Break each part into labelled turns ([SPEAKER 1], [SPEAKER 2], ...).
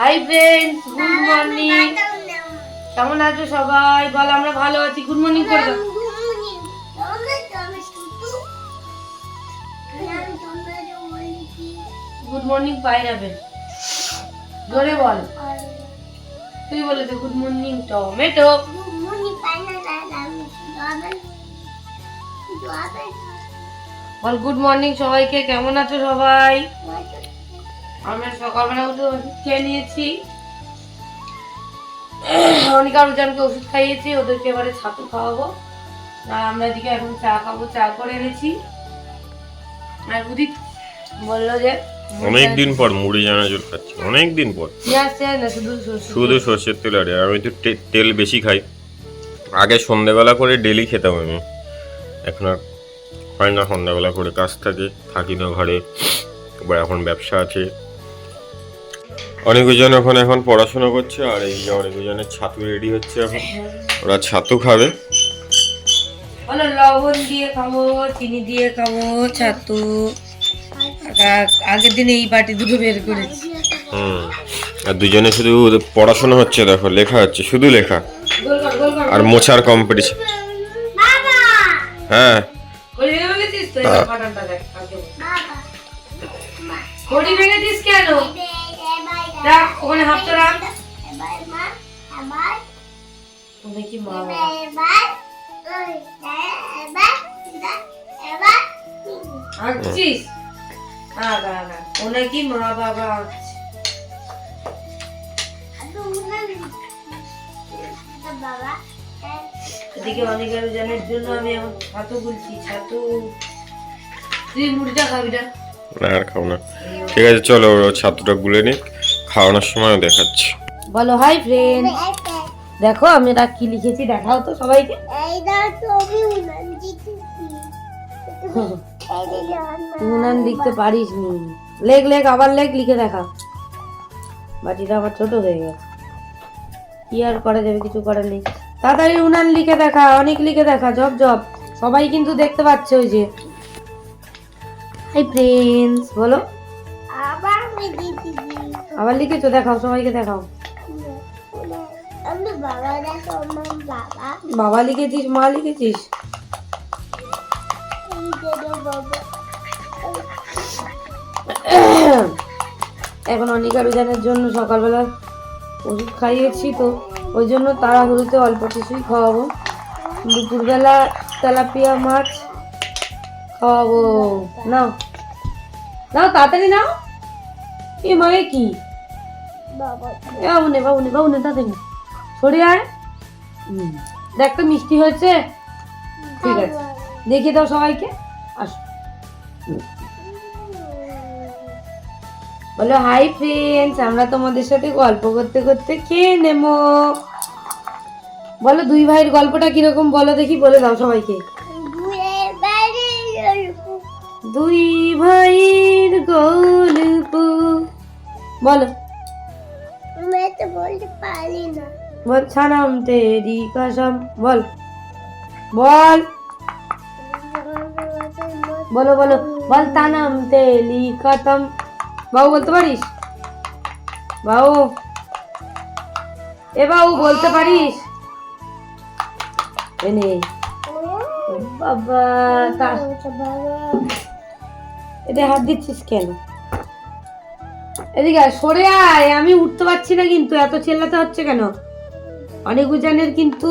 [SPEAKER 1] Hi friends good morning কেমন আছো সবাই? বল, আমরা ভালো আছি। গুড মর্নিং করে দাও। গুড মর্নিং পাই যাবে জোরে বল। তুই বলে দে গুড মর্নিং টমেটো বল গুড মর্নিং সবাইকে। কেমন আছো সবাই? আমরা সকালবেলা উঠে ওষুধ খেয়ে নিয়েছি। অনিকা রুজানকে ওষুধ খাইয়েছি ওদেরকে এবারে ছাতু খাওয়াবো। আর আমরা এদিকে এখন চা খাব চা করে এনেছি। আর উদিত বলল যে
[SPEAKER 2] অনেক দিন পর মুড়ি জানাজুর খাচ্ছি অনেক দিন পর
[SPEAKER 1] শুধু
[SPEAKER 2] সর্ষের তেল। আর আমি তো তেল বেশি খাই। আগে সন্ধ্যেবেলা করে ডেলি খেতাম আমি। এখন আর হয় না সন্ধ্যাবেলা করে কাজ থাকে থাকি না ঘরে। এবার এখন ব্যবসা আছে। অনেকজন এখন এখন পড়াশোনা করছে আর এই যে অনেকজনের ছাতু রেডি হচ্ছে এখন। ওরা ছাতু খাবে।
[SPEAKER 1] বলো লবণ দিয়ে খাব চিনি দিয়ে খাব ছাতু। আগের দিন এই বাটি দুটো বের করেছি।
[SPEAKER 2] হুম। আর দুজনে শুধু পড়াশোনা হচ্ছে দেখো লেখা হচ্ছে শুধু লেখা। আর মোছার কম্পিটিশন হ্যাঁ।
[SPEAKER 1] ঘড়ি ভেঙে ভেঙেছিস কেন? রাখ ওখানে হাতটা রাখ তুমি কি মা আঁকছিস? আঁক আঁক। ও নাকি মা বাবা আঁকছে? এদিকে অনেক আরও জানার জন্য আমি এখন ছাতু বলছি ছাতু। তুই মুড়িটা খাবি না?
[SPEAKER 2] না আর খাও না। ঠিক আছে চলো ওর ছাতুটা গুলে নিক। খাওয়ানোর সময় দেখাচ্ছি।
[SPEAKER 1] বলো হাই ফ্রেন্ড দেখো, আমি এটা কি লিখেছি দেখাও তো সবাইকে। উনান লিখতে পারিস নি লেখ লেখ, আবার লেখ, লিখে দেখা। বাটিটা আমার ছোট হয়ে গেছে। কি আর করা যাবে, কিছু করার নেই। তাড়াতাড়ি উনান লিখে দেখা, অনেক লিখে দেখা জব জব সবাই কিন্তু দেখতে পাচ্ছে ওই যে। হাই ফ্রেন্ডস বলো। আবার লিখেছো? দেখাও, সবাইকে দেখাও।
[SPEAKER 3] বাবা
[SPEAKER 1] লিখেছিস, মা লিখেছিস? এখন অনিকা রুজানের জন্য সকালবেলা ওষুধ খাইয়েছি তো, ওই জন্য তাড়াহুড়োতে অল্প কিছুই খাওয়াবো। দুপুরবেলা তেলাপিয়া মাছ খাওয়াবো। নাও। নাও, তাড়াতাড়ি নাও। এ মায়ে কি?
[SPEAKER 3] বাবা
[SPEAKER 1] এ বাবু নে বাবু নে বাবু নে তাড়াতাড়ি সরে আয়। দেখ তো মিষ্টি হয়েছে। ঠিক আছে। দেখিয়ে দাও সবাইকে। আসো। বলো হাই ফ্রেন্ডস আমরা তোমাদের সাথে গল্প করতে করতে খেয়ে নেব। বলো দুই ভাইয়ের গল্পটা কীরকম বলো দেখি বলে দাও সবাইকে। দুই ভাইয়ের গল্প। বলো।
[SPEAKER 3] পারি না
[SPEAKER 1] বল ছানাম তেরি কসম বল। বল। বলো বলো। বল তানাম তেলি কতম বাবু বলতে পারিস? বাবু। এ বাবু বলতে পারিস? এ নে। বাবা এতে হাত দিচ্ছিস কেন? এদিকে সরে আয় আমি উঠতে পারছি না কিন্তু এত চেল্লাতে হচ্ছে কেন? অনেক উজানের কিন্তু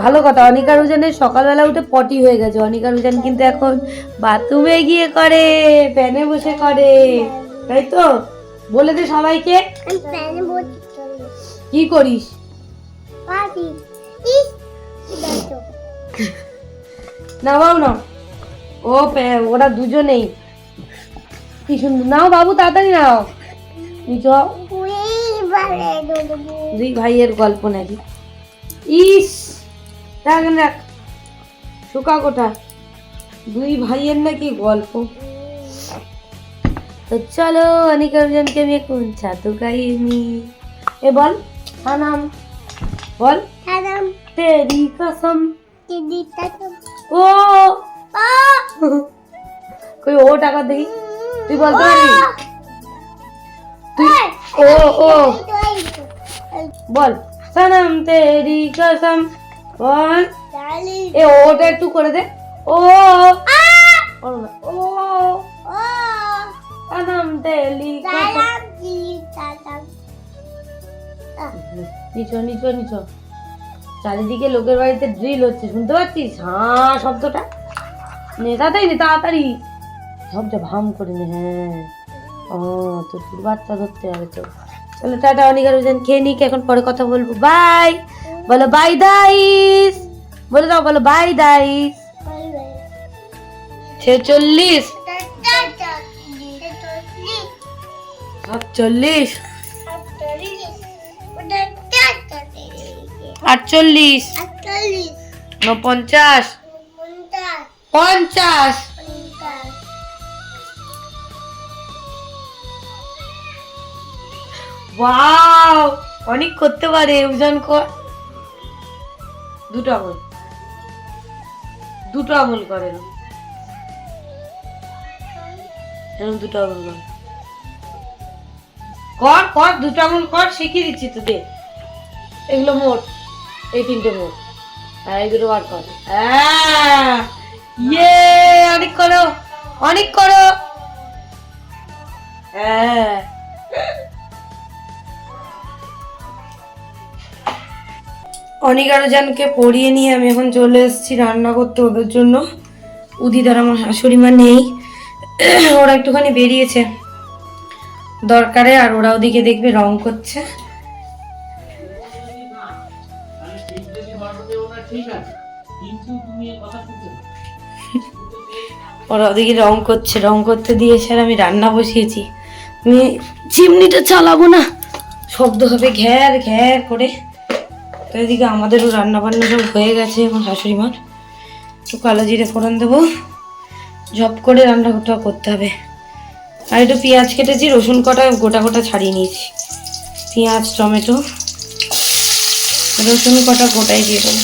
[SPEAKER 1] ভালো কথা অনিকা রুজানের সকালবেলা উঠে পটি হয়ে গেছে। অনিকা রুজান কিন্তু এখন বাথরুমে গিয়ে করে ফ্যানে বসে করে তাই তো? বলে দে সবাইকে।
[SPEAKER 3] প্যানে
[SPEAKER 1] কি করিস?
[SPEAKER 3] দেখো
[SPEAKER 1] না বাবু না ও ওরা দুজনেই। কি সুন্দর। নাও বাবু তাড়াতাড়ি নাও। দুই ভাইয়ের গল্প নাকি। ইস রাখ রাখ শুকা কোঠা দুই ভাইয়ের নাকি গল্প। তো চলো অনিকজনকে আমি এখন ছাতু খাইনি এ বল। নাম বল।
[SPEAKER 3] তারাম
[SPEAKER 1] তেরি কসম।
[SPEAKER 3] তারাম
[SPEAKER 1] ও।
[SPEAKER 3] ও।
[SPEAKER 1] কই ও টাকা দেখি। তুই বলতে পারবি? তুই ও ও বল। সনম তেরি কসম। বল। এ ওটা একটু করে দে। ও। ও। সনম তেরি কসম। নিচো নিচো নিচো। চারিদিকে লোকের বাড়িতে ড্রিল হচ্ছে শুনতে পাচ্ছিস? হ্যাঁ শব্দটা। নে তাড়াতাড়ি নে, তাড়াতাড়ি। সবটা ভাম করে নে হ্যাঁ। ও তো তোর বাচ্চা ধরতে হবে তো। চলো টাটা অনেক আর খেয়ে নিক এখন পরে কথা বলব। বাই। বলো বাই দাইস। বলে দাও বলো বাই দাইস। ছেচল্লিশ। সাতচল্লিশ।
[SPEAKER 3] আটচল্লিশ। পঞ্চাশ।
[SPEAKER 1] পঞ্চাশ। ওয়াও অনেক করতে পারে ওজন কর। দুটো আঙুল দুটো আঙুল করে দুটো আঙুল কর। কর কর, দুটো আঙুল কর, শিখিয়ে দিচ্ছি তো দে এগুলো মোট, এই তিনটে মোট। আর এই দুটো বার কর। হ্যাঁ ইয়ে অনেক করো অনেক করো। হ্যাঁ। অনিক আরও জানকে পড়িয়ে নিয়ে আমি এখন চলে এসেছি রান্না করতে ওদের জন্য। উদিদার আমার শাশুড়ি মা নেই। ওরা একটুখানি বেরিয়েছে। দরকারে আর ওরা ওদিকে দেখবে, রং করছে। ওরা ওদিকে রং করছে, রং করতে দিয়েছে আর আমি রান্না বসিয়েছি। আমি চিমনিটা চালাবো না। শব্দ হবে ঘ্যার ঘ্যার করে। এদিকে আমাদেরও রান্না বান্না সব হয়ে গেছে আমার শাশুড়ি মার একটু কালো জিরে ফোড়ন দেবো। ঝপ করে রান্নাটা করতে হবে। আর একটু পেঁয়াজ কেটেছি, রসুন কটা, গোটা গোটা ছাড়িয়ে নিয়েছি। পেঁয়াজ, টমেটো, রসুন কটা গোটাই দিয়ে দেবো।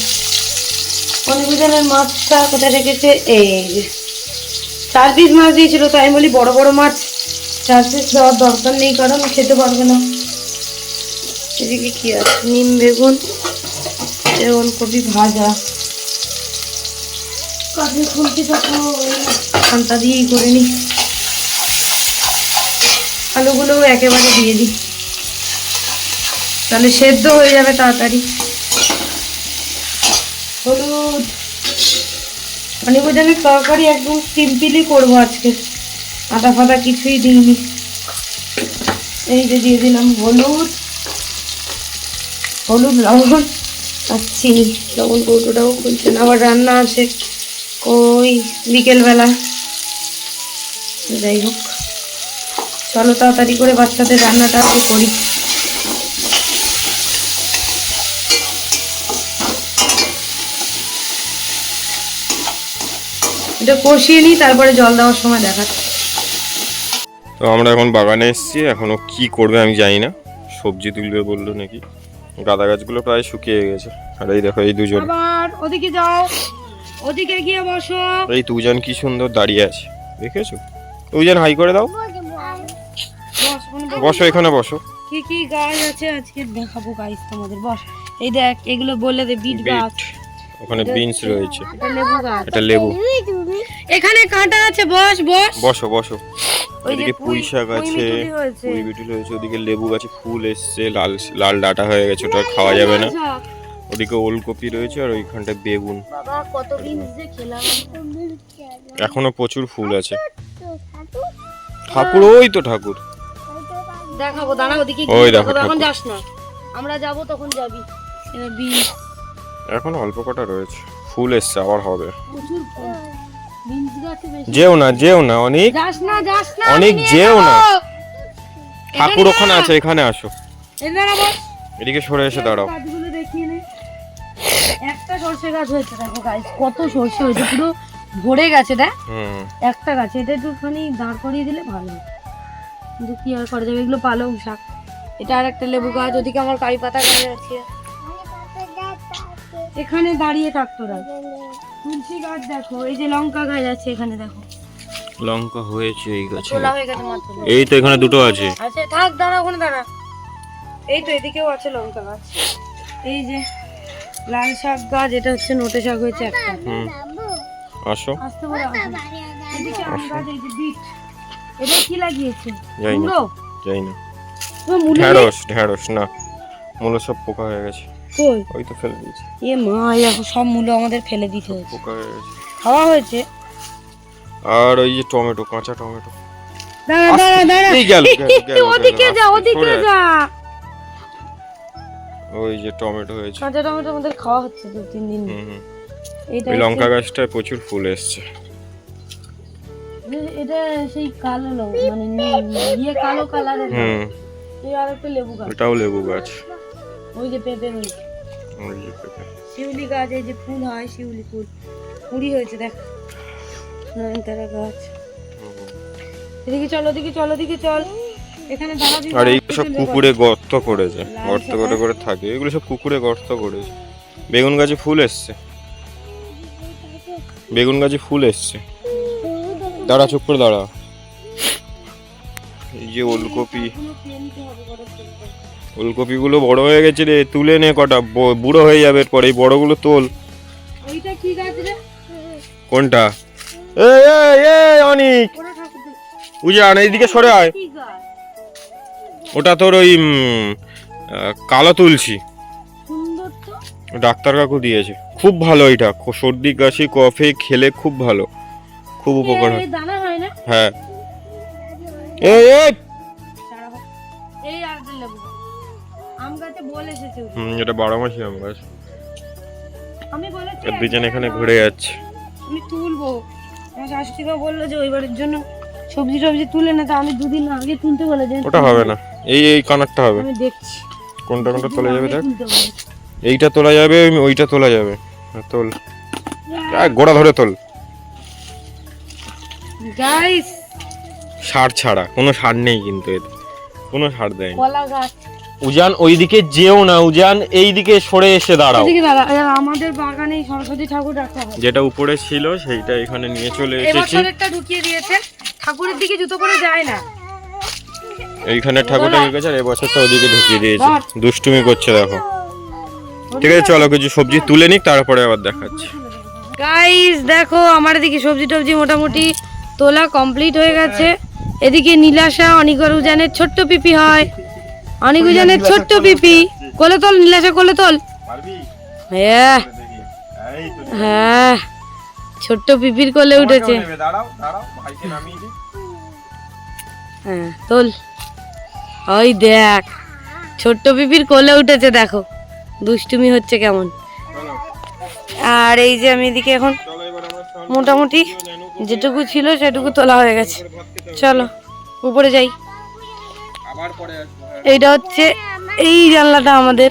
[SPEAKER 1] অনেকজনের মাছটা কোথায় রেখেছে? এই চার পিস মাছ দিয়েছিল, তাই বলি বড় বড় মাছ। চার পিস দেওয়ার দরকার নেই, কারণ খেতে পারবে না। এদিকে কি আছে? নিম, বেগুন বেগুন কপি ভাজা। কাঠের খুলছি তখন খান্তা দিয়েই করে নি। আলুগুলো একেবারে দিয়ে দিই। তাহলে সেদ্ধ হয়ে যাবে তাড়াতাড়ি। হলুদ। মানে বোঝানোর তরকারি একদম সিম্পলই করব আজকে। আদা ফাদা কিছুই দিইনি। এই যে দিয়ে দিলাম হলুদ। হলুদ লবণ। আর তখন কৌটোটাও খুলছে না, আবার রান্না আছে। ওই বিকেলবেলা। যাই হোক। চলো তাড়াতাড়ি করে বাচ্চাদের রান্নাটা করি। এটা কষিয়ে নিই, তারপরে জল দেওয়ার সময় দেখাচ্ছি।
[SPEAKER 2] তো আমরা এখন বাগানে এসেছি। এখনও কি করবে আমি জানি না। সবজি তুলবে বলল নাকি। গাঁদা গাছগুলো প্রায় শুকিয়ে গেছে। আর এই দেখো এই দুজন।
[SPEAKER 1] আবার ওদিকে যাও। ওদিকে গিয়ে বসো।
[SPEAKER 2] এই দুজন কি সুন্দর দাঁড়িয়ে আছে। দেখেছ? দুজন হাই করে দাও।
[SPEAKER 1] বসো
[SPEAKER 2] এখানে বসো।
[SPEAKER 1] কি কি গাছ আছে আজকে দেখাবো গাইস তোমাদের। বস এই দেখ এগুলো বলে দে বিট গাছ।
[SPEAKER 2] ওখানে বিনস রয়েছে।
[SPEAKER 1] এটা লেবু গাছ।
[SPEAKER 2] এটা লেবু।
[SPEAKER 1] এখানে কাঁটা আছে বস বস।
[SPEAKER 2] বসো বসো।
[SPEAKER 1] ওই যে
[SPEAKER 2] এদিকে পুঁই শাক আছে পুঁই বিটুল হয়েছে ওদিকে লেবু গাছে ফুল এসছে লাল লাল ডাটা হয়ে গেছে ওটা খাওয়া যাবে না। ওদিকে ওলকপি রয়েছে আর ওইখানটা বেগুন। এখনও প্রচুর ফুল আছে। ঠাকুর ওই তো ঠাকুর।
[SPEAKER 1] দেখাবো দাঁড়া ওদিকে
[SPEAKER 2] ওই দেখো
[SPEAKER 1] এখন যাস না। আমরা যাব তখন যাবি।
[SPEAKER 2] এখন অল্প কটা রয়েছে। ফুল এসছে আবার হবে।
[SPEAKER 1] প্রচুর ফুল।
[SPEAKER 2] যেও না যেও না অনেক অনেক যেও না। ঠাকুর ওখানে। আছে এখানে আসো। এদিকে সরে এসে দাঁড়াও।
[SPEAKER 1] একটা সর্ষে গাছ হয়েছে দেখো গাছ কত সর্ষে হয়েছে পুরো ভরে গেছে দেখ। একটা গাছ এটা একটুখানি দাঁড় করিয়ে দিলে ভালো। কিন্তু কি আর করা যাবে এগুলো পালং শাক। এটা আর একটা লেবু গাছ ওদিকে আমার কারি পাতা গাছ আছে। এখানে দাঁড়িয়ে থাকতো রাখ তুলসী গাছ দেখো এই যে লঙ্কা গাছ আছে এখানে দেখো।
[SPEAKER 2] লঙ্কা হয়েছে এই গাছে।
[SPEAKER 1] তোলা হয়ে গেছে মাত্র।
[SPEAKER 2] এই তো এখানে দুটো আছে।
[SPEAKER 1] আচ্ছা থাক দাঁড়া ওখানে দাঁড়া। এই তো এদিকেও আছে লঙ্কা গাছ। এই যে লাল শাক গাছ এটা হচ্ছে নোটে শাক হয়েছে একটা।
[SPEAKER 2] হুম। আসো।
[SPEAKER 1] আসতে বলে। এদিকে আম গাছ এই যে বিট। এটা কি লাগিয়েছে?
[SPEAKER 2] যাই না
[SPEAKER 1] মূলো
[SPEAKER 2] যাই না? ঢেঁড়স ঢেঁড়স না। মূলো সব পোকা হয়ে গেছে।
[SPEAKER 1] কই?
[SPEAKER 2] ওই তো ফেলে দিয়েছি।
[SPEAKER 1] এ মা দেখো সব মূলো আমাদের ফেলে দিতে হয়েছে।
[SPEAKER 2] পোকা
[SPEAKER 1] খাওয়া হয়েছে?
[SPEAKER 2] আর ওই যে টমেটো কাঁচা টমেটো।
[SPEAKER 1] দাঁড়া দাঁড়া দাঁড়া।
[SPEAKER 2] এই গেল
[SPEAKER 1] ওদিকে যা ওদিকে যা।
[SPEAKER 2] ওই যে টমেটো হয়েছে।
[SPEAKER 1] কাঁচা টমেটো আমাদের খাওয়া হচ্ছে দু তিন দিন। এইটা
[SPEAKER 2] লঙ্কা গাছটায় প্রচুর ফুল এসছে।
[SPEAKER 1] এটা সেই কালো লঙ্কা মানে ইয়ে কালো কালারের
[SPEAKER 2] হুম।
[SPEAKER 1] এই আর একটা লেবু গাছ।
[SPEAKER 2] এটাও লেবু গাছ।
[SPEAKER 1] ওই যে পেঁপে হয়েছে
[SPEAKER 2] ওই যে পেঁপে।
[SPEAKER 1] শিউলি গাছ এই যে ফুল হয় শিউলি ফুল। কুড়ি হয়েছে দেখ। নয়নতারা গাছ। এদিকে চল ওদিকে চল ওদিকে চল। এখানে দাঁড়া
[SPEAKER 2] আর এই সব কুকুরে গর্ত করেছে। গর্ত করে করে থাকে। এগুলো সব কুকুরে গর্ত করেছে। বেগুন গাছে ফুল এসছে। বেগুন গাছে ফুল এসছে। দাঁড়া চুপ করে দাঁড়া। এই যে ওলকপি।
[SPEAKER 1] খেয়ে বড়
[SPEAKER 2] হয়ে গেছে রে তুলে নে কটা বুড়ো হয়ে যাবে এরপর এই বড়গুলো তোল।
[SPEAKER 1] ওইটা কি গাছ রে?
[SPEAKER 2] কোনটা? এ এই অনিক! উজান এইদিকে সরে আয়। ওটা তোর ওই কালো তুলসী।
[SPEAKER 1] সুন্দর তো।
[SPEAKER 2] ডাক্তার কাকু দিয়েছে। খুব ভালো এটা সর্দি কাশি কফে খেলে খুব ভালো। খুব উপকার হয়।
[SPEAKER 1] এই দানা হয় না?
[SPEAKER 2] হ্যাঁ। এই হুম, এটা বারো মাসি আম গাছ
[SPEAKER 1] আমি বলেছি
[SPEAKER 2] আর দুজন এখানে ঘুরে যাচ্ছে।
[SPEAKER 1] আমি তুলবো। আমার শাশুড়ি বলল যে ওই জন্য সবজি টবজি তুলে না। তা আমি দুদিন আগে তুলতে বলে
[SPEAKER 2] ওটা হবে না। এই এই কানারটা হবে।
[SPEAKER 1] আমি দেখছি।
[SPEAKER 2] কোনটা কোনটা তোলা যাবে দেখ। এইটা তোলা যাবে ওইটা তোলা যাবে। তোল। গোড়া ধরে তোল।
[SPEAKER 1] গাইস
[SPEAKER 2] সার ছাড়া। কোনো সার নেই কিন্তু এতে। কোনো সার দেয়নি।
[SPEAKER 1] কলা গাছ।
[SPEAKER 2] উজান ওইদিকে যেও না উজান এইদিকে সরে এসে দাঁড়াও।
[SPEAKER 1] আমাদের বাগানে সরস্বতী ঠাকুর রাখা
[SPEAKER 2] যেটা উপরে ছিল সেইটা এখানে নিয়ে চলে এসেছি।
[SPEAKER 1] এবছরেরটা ঢুকিয়ে দিয়েছে। ঠাকুরের দিকে জুতো করে যায় না।
[SPEAKER 2] এইখানে ঠাকুরটা গেছে আর এবছরটা ওদিকে ঢুকিয়ে দিয়েছে। দুষ্টুমি করছে দেখো। ঠিক আছে চলো কিছু সবজি তুলে নিক তারপরে আবার দেখাচ্ছি।
[SPEAKER 1] গাইস দেখো আমার এদিকে সবজি টবজি মোটামুটি তোলা কমপ্লিট হয়ে গেছে। এদিকে নীলাশা অনিকর উজানের ছোট্ট পিপি হয়। অনিক উজানের ছোট্ট পিপি। কোলে তোল নীলাশা কোলে তোল। হ্যাঁ। হ্যাঁ। ছোট্ট পিপির কোলে উঠেছে। হ্যাঁ তোল। ওই দেখ ছোট্ট পিপির কোলে উঠেছে দেখো। দুষ্টুমি হচ্ছে কেমন। আর এই যে আমি এদিকে এখন মোটামুটি যেটুকু ছিল সেটুকু তোলা হয়ে গেছে। চলো উপরে যাই। এইটা হচ্ছে এই জানলাটা আমাদের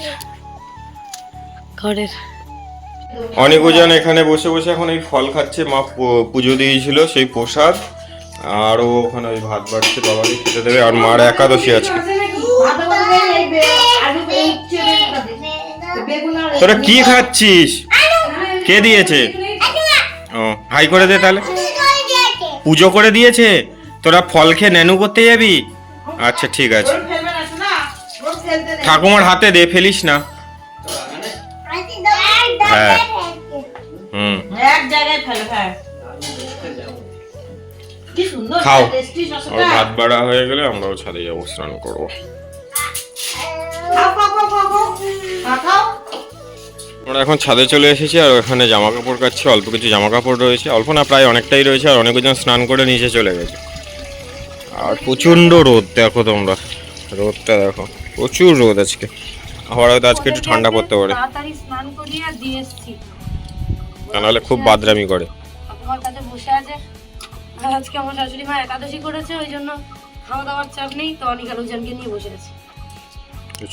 [SPEAKER 1] ঘরের।
[SPEAKER 2] অনেক উজান এখানে বসে বসে এখন এই ফল খাচ্ছে। মা পুজো দিয়েছিল সেই প্রসাদ। আর ও ওখানে ওই ভাত বাড়ছে বাবাকে খেতে দেবে। আর মার একাদশী আজকে। তোরা কি খাচ্ছিস? কে দিয়েছে? ও হাই করে দে তাহলে। পুজো করে দিয়েছে। তোরা ফল খেয়ে নেনু করতে যাবি? আচ্ছা ঠিক আছে। ঠাকুমার হাতে দে ফেলিস না। হ্যাঁ। হুম।
[SPEAKER 4] এক জায়গায় ফেলে হ্যাঁ।
[SPEAKER 2] খাও। আর ভাত বাড়া হয়ে গেলে আমরাও ছাদে যাব স্নান করব।
[SPEAKER 4] খাও
[SPEAKER 2] আমরা এখন ছাদে চলে এসেছি আর ওখানে জামা কাপড় কাচ্ছি অল্প কিছু জামা কাপড় রয়েছে। অল্প না প্রায় অনেকটাই রয়েছে আর অনেকজন স্নান করে নিচে চলে গেছে। আর প্রচণ্ড রোদ দেখো তোমরা। রোদটা দেখো প্রচুর রোদ আজকে। আবার হয়তো আজকে একটু ঠান্ডা পড়তে পারে। তা নাহলে খুব বাদরামি করে।
[SPEAKER 1] বসে আছে। আজকে আমার শাশুড়ি মা একাদশী করেছে ওই জন্য খাওয়া দাওয়ার চাপ নেই তো অনিক আর নিয়ে বসে আছে।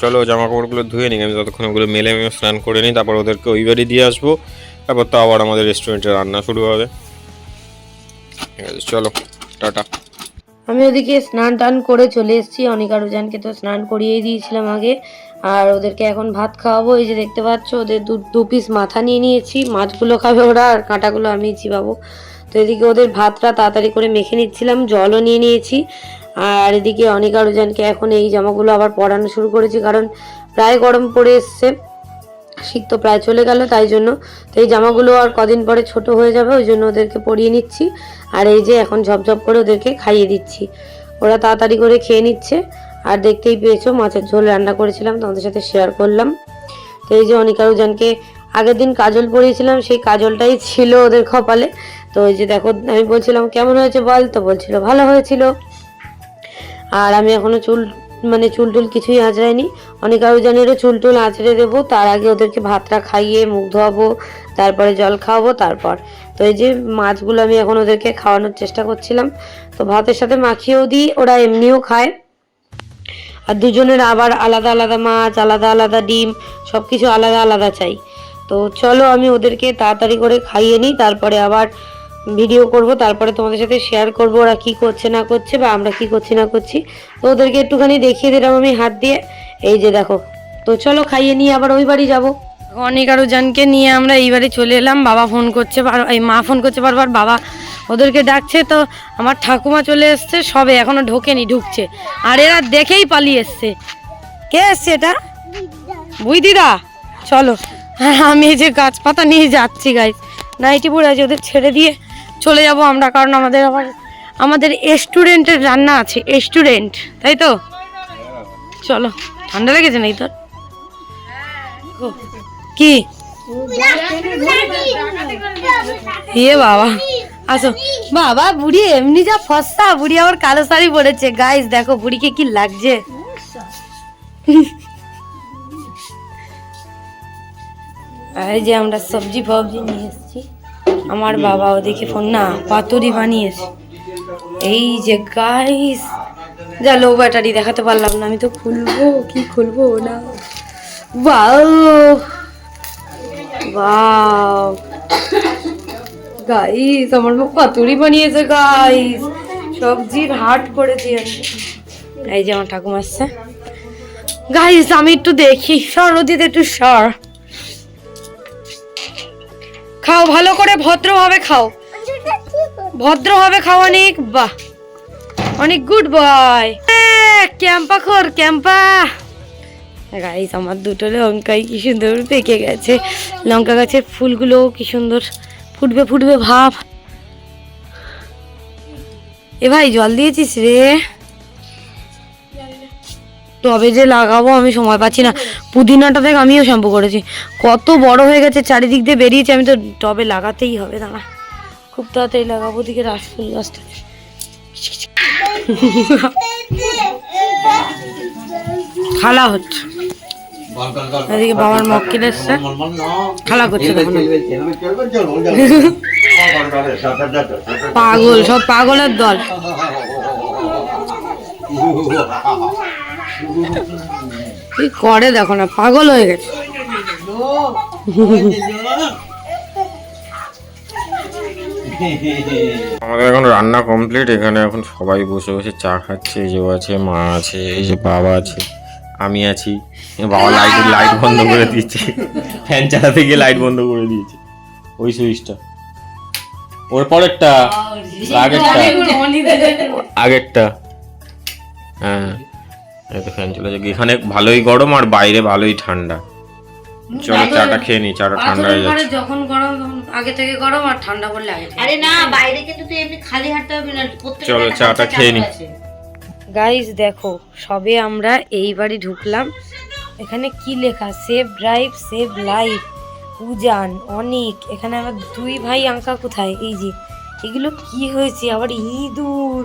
[SPEAKER 2] চলো জামা কাপড়গুলো ধুয়ে নিই আমি ততক্ষণ ওগুলো মেলে আমি স্নান করে নিই তারপর ওদেরকে ওই বাড়ি দিয়ে আসব। তারপর তো আবার আমাদের রেস্টুরেন্টে রান্না শুরু হবে। ঠিক আছে চলো টাটা।
[SPEAKER 1] আমি ওদিকে স্নান টান করে চলে এসেছি। অনিক আর উজানকে তো স্নান করিয়েই দিয়েছিলাম আগে। আর ওদেরকে এখন ভাত খাওয়াবো। এই যে দেখতে পাচ্ছ, ওদের দু দু পিস মাথা নিয়ে নিয়েছি। মাছগুলো খাবে ওরা আর কাঁটাগুলো আমি চিবাবো। তো এদিকে ওদের ভাতটা তাড়াতাড়ি করে মেখে নিচ্ছিলাম, জলও নিয়ে নিয়েছি। আর এদিকে অনিকা রুজানকে এখন এই জামাগুলো আবার পরানো শুরু করেছি, কারণ প্রায় গরম পড়ে এসছে। শীত তো প্রায় চলে গেল, তাই জন্য। তো এই জামাগুলো আর কদিন পরে ছোট হয়ে যাবে, ওই জন্য ওদেরকে পরিয়ে নিচ্ছি। আর এই যে এখন ঝপঝপ করে ওদেরকে খাইয়ে দিচ্ছি। ওরা তাড়াতাড়ি করে খেয়ে নিচ্ছে। আর দেখতেই পেয়েছ, মাছের ঝোল রান্না করেছিলাম, তোমাদের সাথে শেয়ার করলাম। তো এই যে অনিকা রুজানকে আগের দিন কাজল পরিয়েছিলাম, সেই কাজলটাই ছিল ওদের কপালে। তো ওই যে দেখো, আমি বলছিলাম, কেমন হয়েছে বল? তো বলছিল, ভালো হয়েছিল। আর আমি এখনও চুল মানে চুল টুল কিছুই আঁচড়াইনি অনেক আরও জানেরও চুল টুল আঁচড়ে দেবো, তার আগে ওদেরকে ভাতটা খাইয়ে মুখ ধোয়াবো, তারপরে জল খাওয়াবো, তারপর। তো এই যে মাছগুলো আমি এখন ওদেরকে খাওয়ানোর চেষ্টা করছিলাম, তো ভাতের সাথে মাখিয়েও দিই, ওরা এমনিও খায়। আর দুজনের আবার আলাদা আলাদা মাছ, আলাদা আলাদা ডিম সব কিছু আলাদা আলাদা চাই। তো চলো আমি ওদেরকে তাড়াতাড়ি করে খাইয়ে নিই, তারপরে আবার ভিডিও করব, তারপরে তোমাদের সাথে শেয়ার করব ওরা কি করছে, না করছে বা আমরা কি করছি, না করছি। তো ওদেরকে একটুখানি দেখিয়ে দিলাম আমি হাত দিয়ে। এই যে দেখো, তো চলো খাইয়ে নিয়ে আবার ওই বাড়ি যাব। অনেক আরও জানকে নিয়ে আমরা এই বাড়ি চলে এলাম, বাবা ফোন করছে এই মা ফোন করছে, বারবার বাবা ওদেরকে ডাকছে, তো আমার ঠাকুমা চলে এসছে, সবে এখনও ঢোকেনি, ঢুকছে। আর এরা দেখেই পালিয়ে এসছে। কে এসছে এটা? বুই দিদা। চলো হ্যাঁ আমি এই যে গাছপাতা নিয়ে যাচ্ছি গাইজ নাইটি পরে আছে, ওদের ছেড়ে দিয়ে। চলে যাব আমরা, কারণ আমাদের আবার, আমাদের স্টুডেন্টের রান্না আছে স্টুডেন্ট তাই তো? চলো, ঠান্ডা লেগেছে নাকি তোর? কি? ইয়ে বাবা, আসো। বাবা, বুড়ি এমনি যা ফসা, বুড়ি আবার কালো শাড়ি পরেছে। গাইস দেখো, বুড়িকে কি লাগছে। এই যে আমরা সবজি ফবজি নিয়ে এসেছি। আমার বাবা ওদিকে ফোন, না, পাতুরি বানিয়েছে। এই যে গাইস যা লো ব্যাটারি দেখাতে পারলাম না, আমি তো খুলবো, কি খুলবো না। বাউ বাউ গাইস আমার মা পাতুরি বানিয়েছে গাইস সবজির হাট আমি এই যে আমার ঠাকুমা আসছে গাইস আমি একটু দেখি সর নদীতে একটু সর। খাও, ভালো করে ভদ্রভাবে খাও। ভদ্রভাবে খাও অনেক, বাহ। অনেক গুড বয়। ক্যাম্পা খোর, ক্যাম্পা। গাইস আমার দুটো লঙ্কাই কি সুন্দর পেকে গেছে। লঙ্কা গাছের ফুলগুলো কি সুন্দর। ফুটবে ফুটবে, ভাব। এ ভাই, জল দিয়েছিস রে? টবে যে লাগাবো আমি সময় পাচ্ছি না। পুদিনাটা থেকে আমিও শ্যাম্পু করেছি। কত বড় হয়ে গেছে, চারিদিক দিয়ে বেরিয়েছে, আমি তো টবে লাগাতেই হবে, দাঁড়া। খুব তাড়াতাড়ি লাগাবো, ওদিকে রাসফুল গাছটা। খালা হচ্ছে। এদিকে বাবার মক্কেল এসছে। খালা করছে পাগল, সব পাগলের দল। কি করে দেখো না পাগল হয়ে গেছে।
[SPEAKER 2] আমাদের এখন রান্না কমপ্লিট এখানে এখন সবাই বসে বসে চা খাচ্ছে এই যে ও আছে মা আছে এই যে বাবা আছে আমি আছি। বাবা লাইট লাইট বন্ধ করে দিয়েছে ফ্যান চালাতে গিয়ে লাইট বন্ধ করে দিয়েছে। ওই সুইচটা ওর পরেরটা আগেরটা। আগেরটা। হ্যাঁ। তো ফ্যান চলে যাবে এখানে ভালোই গরম আর বাইরে ভালোই ঠান্ডা। চলো চাটা খেয়ে নি চাটা ঠান্ডা হয়ে যাচ্ছে।
[SPEAKER 1] যখন গরম আগে থেকে গরম আর ঠান্ডা পড়লে আগে
[SPEAKER 4] আরে না বাইরে কিন্তু তুই এমনি খালি হাঁটতে হবে না।
[SPEAKER 2] চলো, চাটা খেয়ে নি।
[SPEAKER 1] গাইস দেখো সবে আমরা এই বাড়ি ঢুকলাম। এখানে কি লেখা? সেভ ড্রাইভ সেভ লাইফ উজান অনেক। এখানে আমার দুই ভাই আঙ্কা কোথায়? এই যে এগুলো কি হয়েছে? আবার ইঁদুর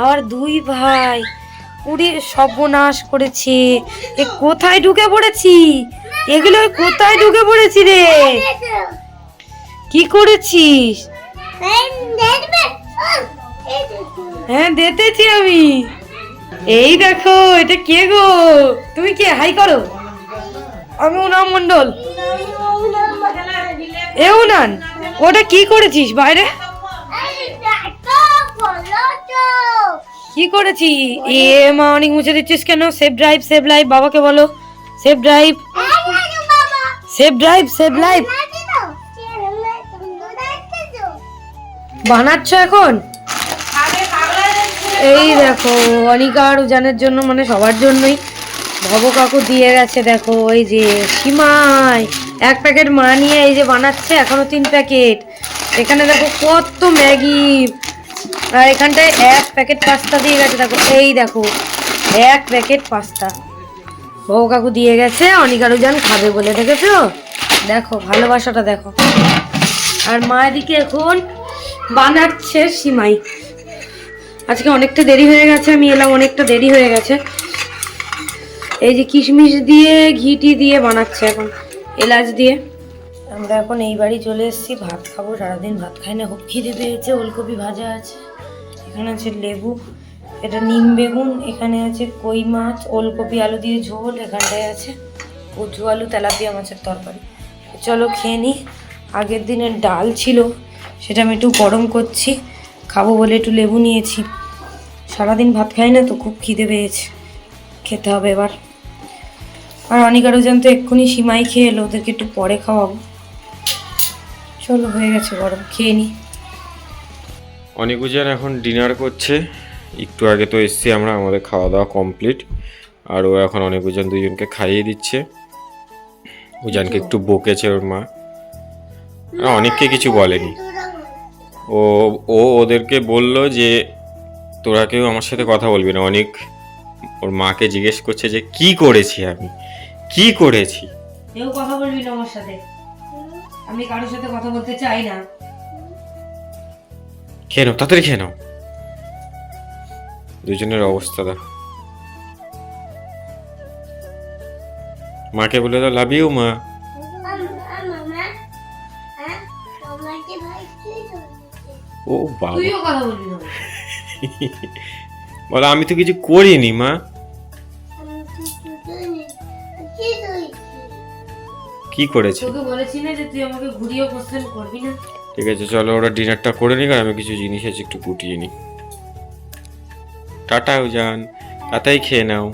[SPEAKER 1] আবার দুই ভাই। পুরে সর্বনাশ করেছে। এ কোথায় ঢুকে পড়েছি? এগুলো কোথায় ঢুকে পড়েছি রে? কি করেছিস? হ্যাঁ দেখেছি আমি। এই দেখো, এটা কে গো? তুমি কে? হাই করো। আমি উনাম মন্ডল এ উনান, ওটা কি করেছিস বাইরে? কি করেছি? এ মা অনেক মুছে দিচ্ছিস কেন? সেভ ড্রাইভ সেভ লাইফ বাবাকে বলো। Save drive save drive save life বানাচ্ছ এখন? এই দেখো, অনিকা আর উজানের জন্য মানে সবার জন্যই। ভব কাকু দিয়ে গেছে, দেখো ওই যে সীমাই এক প্যাকেট মা নিয়ে এই যে বানাচ্ছে, এখনও তিন প্যাকেট। এখানে দেখো কত ম্যাগি। আর এখানটায় এক প্যাকেট পাস্তা দিয়ে গেছে, দেখো। এই দেখো, এক প্যাকেট পাস্তা। ভব কাকু দিয়ে গেছে অনিকার উজান খাবে বলে, দেখেছ? দেখো, ভালোবাসাটা দেখো। আর মা এদিকে এখন বানাচ্ছে সিমাই। আজকে অনেকটা দেরি হয়ে গেছে, আমি এলাম, অনেকটা দেরি হয়ে গেছে। এই যে কিশমিশ দিয়ে, ঘিটি দিয়ে বানাচ্ছে এখন, এলাচ দিয়ে। আমরা এখন এই বাড়ি চলে এসেছি, ভাত খাব, সারাদিন ভাত খাই না, খুব খিদে পেয়েছে, ওলকপি ভাজা আছে। এখানে আছে লেবু, এটা নিম বেগুন, এখানে আছে কই মাছ, ওলকপি, আলু দিয়ে ঝোল, এখানটায় আছে কচু আলু, তেলাপিয়া মাছের তরকারি। চলো খেয়ে নিই আগের দিনের ডাল ছিল, সেটা আমি একটু গরম করছি, খাব বলে একটু লেবু নিয়েছি। সারাদিন ভাত খাই না তো, খুব খিদে পেয়েছে, খেতে হবে এবার। আর অনেক আরও জানতো এক্ষুনি সীমাই খেয়ে এলো, ওদেরকে একটু পরে খাওয়াবো। চলো হয়ে গেছে গরম, খেয়ে নিই
[SPEAKER 2] অনেক উজান এখন ডিনার করছে। একটু আগে তো এসছি আমরা, আমাদের খাওয়া দাওয়া কমপ্লিট আর ও এখন অনেক উজান দুজনকে খাইয়ে দিচ্ছে। উজানকে একটু বকেছে ওর মা। অনেককে কিছু বলেনি। ও ও ওদেরকে বলল যে, তোরা কেউ আমার সাথে কথা বলবি না। অনেক ওর মাকে জিজ্ঞেস করছে যে, কি করেছি আমি? কি করেছি?
[SPEAKER 1] কেউ কথা বলবি না আমার সাথে? আমি কারোর সাথে কথা বলতে চাই না।
[SPEAKER 2] খেয়ে নাও তাড়াতাড়ি খেয়ে নাও। দুজনের অবস্থা দা মাকে বলে দাও লাভ ইউ মা।
[SPEAKER 3] হ্যাঁ
[SPEAKER 2] ও বাবা।
[SPEAKER 1] তুইও কথা বলবি না।
[SPEAKER 2] বলো আমি তো কিছু করিনি মা।
[SPEAKER 3] কি করেছি
[SPEAKER 2] কি করেছে?
[SPEAKER 1] তোকে বলেছি না যে তুই আমাকে ঘুরিয়ে কোশ্চেন করবি না।
[SPEAKER 2] ঠিক আছে, চলো ওরা ডিনারটা করে নিক আর আমি কিছু জিনিস আছে একটু গুটিয়ে নিই। টাটা যান তাতাই খেয়ে নাও।